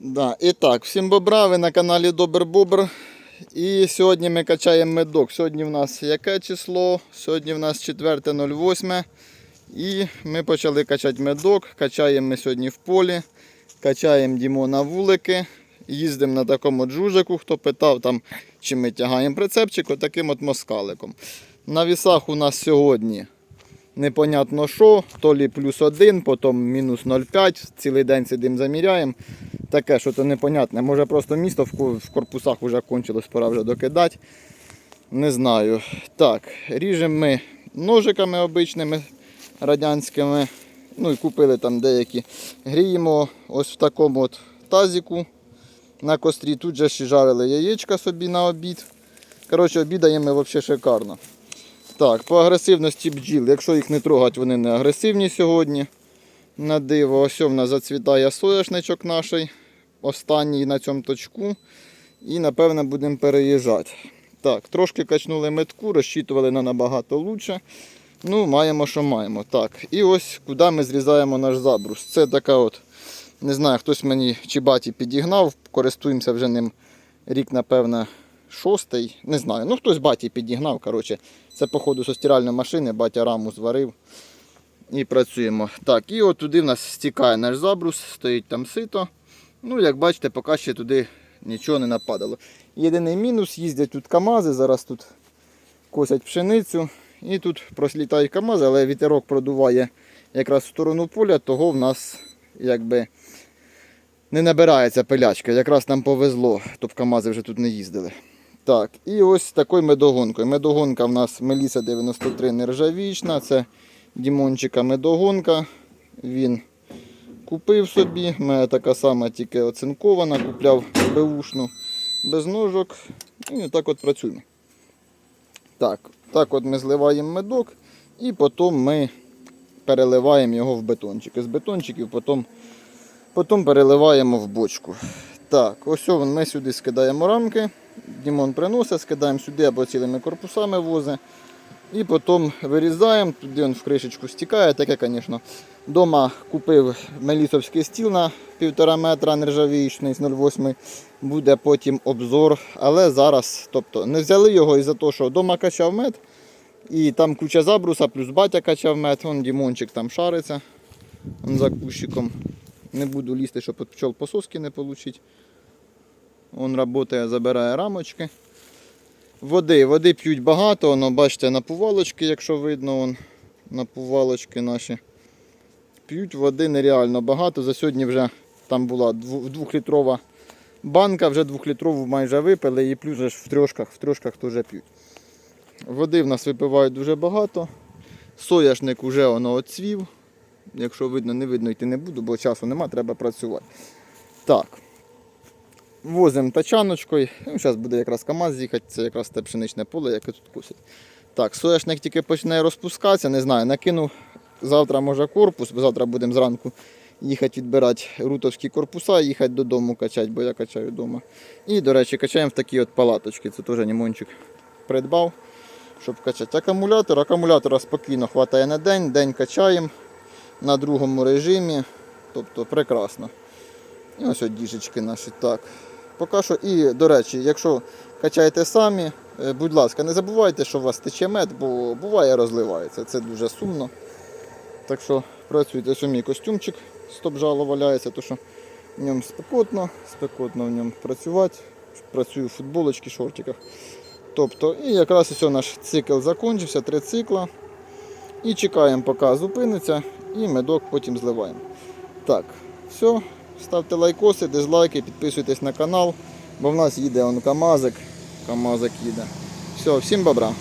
Да. І так, всім бобра, ви на каналі Добр Бобр. І сьогодні ми качаємо медок. Сьогодні в нас яке число? Сьогодні в нас 4.08. І ми почали качати медок. Качаємо ми сьогодні в полі. Качаємо Дімона вулики. Їздимо на такому джужику, хто питав, там, чи ми тягаємо прицепчик, отаким от москаликом. На вісах у нас сьогодні непонятно що, то лі плюс один, потім мінус 0,5, цілий день сидимо заміряємо. Таке, що то непонятне. Може просто місто в корпусах вже кончилось, пора вже докидати. Не знаю. Так, ріжемо ми ножиками обичними радянськими. Ну і купили там деякі. Гріємо ось в такому от тазіку на кострі. Тут же ще жарили яєчка собі на обід. Коротше, обідаємо взагалі шикарно. Так, по агресивності бджіл. Якщо їх не трогати, вони не агресивні сьогодні. На диво, ось в нас зацвітає соняшничок наш, останній на цьому точку. І напевно будемо переїжджати. Так, трошки качнули метку, розчитували на набагато лучше. Ну, маємо, що маємо. Так, і ось куди ми зрізаємо наш забрус. Це така от, не знаю, хтось мені чи баті підігнав, користуємося вже ним рік, напевно, шостий. Не знаю. Ну, хтось баті підігнав. коротше. Це, походу, со стиральної машини, батя раму зварив. І працюємо. Так, і от туди в нас стікає наш забрус, стоїть там сито. Ну, як бачите, поки ще туди нічого не нападало. Єдиний мінус, їздять тут КАМАЗи, зараз тут косять пшеницю. І тут прослітають КАМАЗи, але вітерок продуває якраз в сторону поля, того в нас якби не набирається пилячка. Якраз нам повезло, то б КАМАЗи вже тут не їздили. Так, і ось такою медогонкою. Медогонка в нас Меліса 93 нержавічна. Це Дімончика медогонка. Він купив собі. У мене така сама, тільки оцинкована, купляв беушну без ножок. І так от працюємо. Так, так от ми зливаємо медок і потім ми переливаємо його в бетончики. З бетончиків потім, потім переливаємо в бочку. Так, ось ми сюди скидаємо рамки. Дімон приносить, скидаємо сюди або цілими корпусами возить. І потім вирізаємо, туди він в кришечку стікає. Таке, звісно. Дома купив мелісовський стіл на 1,5 метра нержавіючний з 0,8. Буде потім обзор. Але зараз тобто, не взяли його із-за того, що вдома качав мед. І там куча забруса, плюс батя качав мед. Вон Дімончик там шариться вон за кущиком. Не буду лізти, щоб пчол пососки не отримати. Он працює, забирає рамочки. Води, води п'ють багато, воно, бачите, напувалочки, якщо видно, вон, напувалочки наші. П'ють води нереально багато. За сьогодні вже там була двохлітрова банка, вже двохлітрову майже випили і плюс же ж в трьошках, в трьошках теж п'ють. Води в нас випивають дуже багато. Сояшник вже воно оцвів. Якщо видно, не видно, йти не буду, бо часу нема, треба працювати. Так. Возимо тачаночкою. Ну, зараз буде якраз КАМАЗ їхати, це якраз те пшеничне поле, яке тут косять. Так, соняшник тільки почне розпускатися, не знаю, накину завтра може корпус, бо завтра будемо зранку їхати відбирати рутовські корпуса, їхати додому качати, бо я качаю вдома. І, до речі, качаємо в такі от палаточки. Це теж Німончик придбав, щоб качати. Акумулятор, акумулятора спокійно вистачає на день, день качаємо на другому режимі. Тобто прекрасно. І ось от діжечки наші. Так. Поки що. І, до речі, якщо качаєте самі, е, будь ласка, не забувайте, що у вас тече мед, бо буває розливається. Це дуже сумно. Так що працюйте ось костюмчик, стоп-жало валяється, то що в ньому спекотно, спекотно в ньому працювати. Працюю в футболочці, шортиках. Тобто, і якраз ось наш цикл закінчився, три цикла. І чекаємо, поки зупиниться, і медок потім зливаємо. Так, все. Ставте лайкоси, дизлайки, підписуйтесь на канал, бо в нас їде он КАМАЗик. КАМАЗик їде. Все, всім бобра.